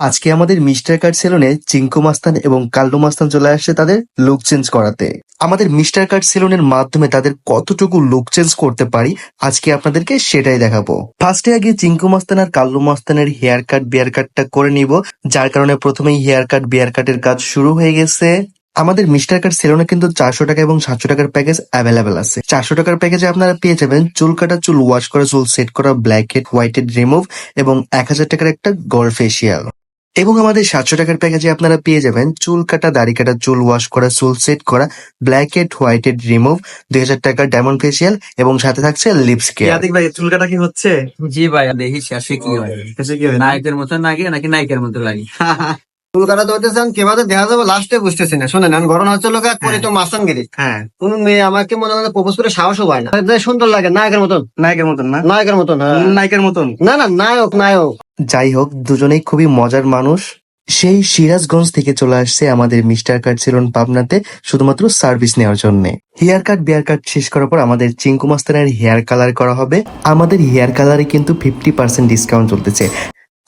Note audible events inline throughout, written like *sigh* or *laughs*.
আজকে আমাদের mister card সেলুনে চিঙ্কু মাস্তান এবং কাল্লু মাস্তান চলে আসছে তাদের লুক চেঞ্জ করাতে। আমাদের মিস্টার কার্ড সেলুনের মাধ্যমে তাদের কতটুকু লুক চেঞ্জ করতে পারি, আজকে আপনাদেরকে সেটাই দেখাবো। ফার্স্টে আগে চিঙ্কু মাস্তান আর কাল্লু মাস্তানের হেয়ার কাট বিয়ার কাটটা করে নিব, যার কারণে প্রথমেই হেয়ার কাট বিয়ার কাটের কাজ শুরু হয়ে গেছে। আমাদের মিস্টার কাট সেলুনে কিন্তু চারশো টাকা এবং সাতশো টাকার প্যাকেজ অ্যাভেলেবেল আছে। চারশো টাকার প্যাকেজে আপনারা পেয়ে যাবেন চুল কাটা চুল ওয়াশ করা চুল সেট করা black head white head remove এবং এক হাজার টাকার একটা গোল্ড ফেসিয়াল এবং আমাদের সাতশো টাকার প্যাকেজে আপনারা পেয়ে যাবেন চুল কাটা দাড়ি কাটা চুল ওয়াশ করা চুল সেট করা black head white head remove দুই হাজার টাকার ডায়মন্ড ফেসিয়াল এবং সাথে থাকছে লিপস কেয়ার ইয়াদিক ভাই চুল কাটা কি হচ্ছে? জি ভাই দেখি শেষে কি হয়। এসে কি হয়? নায়কের মতো লাগে নাকি নায়িকার মতো লাগে? *laughs* চুল কাটাতে হইতেছেন কীভাবে দেখা যাবে লাস্টে বুঝতেছি না। শোনেন আমি ঘটনা হচ্ছে লোক করি তো মাস্তানগিরি। হ্যাঁ। কোন মেয়ে আমাকে মনে হয় প্রপোজ করে সাহসও পায় না। সুন্দর লাগে নায়কের মতন। নায়কের মতন না? নায়কের মতন হ্যাঁ। নায়কের মতন? না না নায়ক নায়ক। যাই হোক দুজনেই খুবই মজার মানুষ। সেই সিরাজগঞ্জ থেকে চলে আসছে আমাদের মিস্টার কাট সেলুন পাবনাতে শুধুমাত্র সার্ভিস নেওয়ার জন্য। হেয়ার কাট বিয়ার কাট শেষ করার পর আমাদের চিঙ্কু মাস্তানের হেয়ার কালার করা হবে। আমাদের হেয়ার কালারে কিন্তু ফিফটি পার্সেন্ট ডিসকাউন্ট চলতেছে।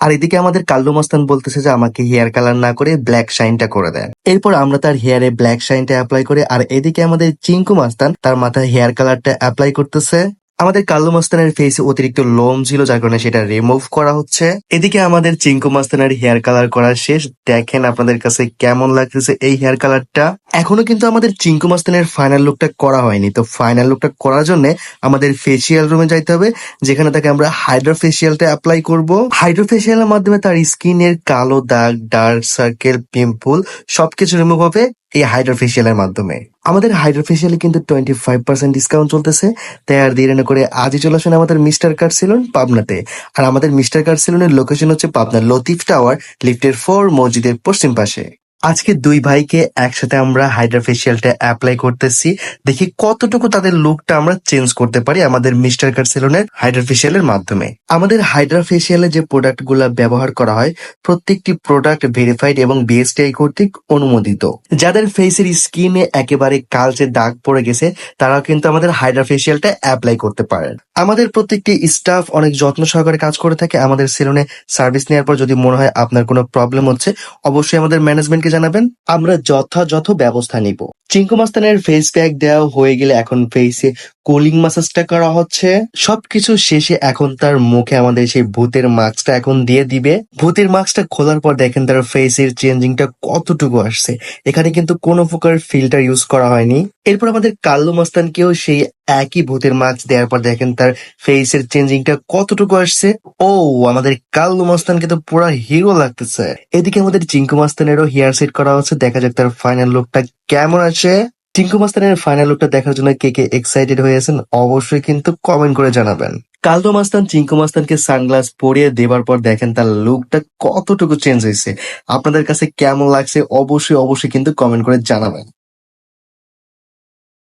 আর এদিকে আমাদের কাল্লু মাস্তান বলতেছে যে আমাকে হেয়ার কালার না করে ব্ল্যাক শাইনটা করে দেন। এরপর আমরা তার হেয়ারে ব্ল্যাক শাইনটা অ্যাপ্লাই করে, আর এদিকে আমাদের চিঙ্কু মাস্তান তার মাথায় হেয়ার কালারটা অ্যাপ্লাই করতেছে। আমাদের কাল্লু মাস্তানের ফেসে অতিরিক্ত লোম ছিল, যার কারণে সেটা রিমুভ করা হচ্ছে। এদিকে আমাদের চিঙ্কু মাস্তানের হেয়ার কালার করা শেষ। দেখেন আপনাদের কাছে কেমন লাগতেছে এই হেয়ার কালারটা এখনও কিন্তু আমাদের চিঙ্কু মাস্তানের ফাইনাল লুকটা করা হয়নি। তো ফাইনাল লুকটা করার জন্য আমাদের ফেসিয়াল রুমে যাইতে হবে, যেখানে তাকে আমরা হাইড্রো ফেসিয়ালটা অ্যাপ্লাই করব। হাইড্রো ফেসিয়ালের মাধ্যমে তার স্কিনের কালো দাগ ডার্ক সার্কেল পিম্পল সবকিছু রিমুভ হবে এই হাইড্রো ফেসিয়ালের মাধ্যমে। আমাদের হাইড্রো ফেসিয়ালে কিন্তু টোয়েন্টি ফাইভ পার্সেন্ট ডিসকাউন্ট চলতেছে। তাই আর দেরি করে আজই চলে আসুন আমাদের মিস্টার কার্ড সেলুন পাবনাতে। আর আমাদের মিস্টার কার্ড সেলুনের লোকেশন হচ্ছে পাবনার লতিফ টাওয়ার লিফটের ফোর মসজিদের পশ্চিম পাশে। আজকে দুই ভাইকে একসাথে আমরা হাইড্রা ফেসিয়ালটা অ্যাপ্লাই করতেছি। দেখি কতটুকু তাদের লুকটা আমরা চেঞ্জ করতে পারি আমাদের মিস্টার কার্ড সেলুনের হাইড্রা ফেসিয়ালের মাধ্যমে। আমাদের হাইড্রা ফেসিয়ালে যে প্রোডাক্টগুলা ব্যবহার করা হয়, প্রত্যেকটি প্রোডাক্ট ভেরিফাইড এবং বিএসটিআই কর্তৃক অনুমোদিত। যাদের ফেসের স্কিনে একেবারে কালচে দাগ পড়ে গেছে, তারাও কিন্তু আমাদের হাইড্রা ফেসিয়ালটা অ্যাপ্লাই করতে পারেন। আমাদের প্রত্যেকটি স্টাফ অনেক যত্ন সহকারে কাজ করে থাকে। আমাদের সেলুনে সার্ভিস নেওয়ার পর যদি মনে হয় আপনার কোনো প্রবলেম হচ্ছে, অবশ্যই আমাদের ম্যানেজমেন্টকে জানাবেন, আমরা যথাযথ ব্যবস্থা নিব। চিঙ্কু মাস্তানের ফেস প্যাক দেওয়া হয়ে গেলে এখন ফেসে কুলিং মাসাজটা করা হচ্ছে। সবকিছু শেষে এখন তার মুখে আমাদের সেই ভূতের মাস্কটা এখন দিয়ে দিবে। ভূতের মাস্কটা খোলার পর দেখেন তার ফেসের চেঞ্জিংটা কতটুকু আসছে। এখানে কিন্তু কোনো প্রকার ফিল্টার ইউজ করা হয়নি। এরপর আমাদের কাল্লু মাস্তানকেও সেই একই ভূতের মাস্ক দেওয়ার পর দেখেন তার ফেসের চেঞ্জিংটা কতটুকু আসছে। ও, আমাদের কাল্লু মাস্তানকে তো পুরো হিরো লাগতেছে। এদিকে আমাদের চিঙ্কু মাস্তানেরও হেয়ার সেট করা হচ্ছে। দেখা যাক তার ফাইনাল লুকটা কেমন আছে টিঙ্কু মাস্তানের ফাইনাল লুকটা দেখার জন্য কে কে এক্সাইটেড হয়ে আছেন অবশ্যই কিন্তু কমেন্ট করে জানাবেন। কালদো মাস্তান, চিঙ্কু মাস্তানকে সানগ্লাস পরিয়ে দেবার পর দেখেন তার লুকটা কতটুকু চেঞ্জ হয়েছে। আপনাদের কাছে কেমন লাগছে অবশ্যই অবশ্যই কিন্তু কমেন্ট করে জানাবেন।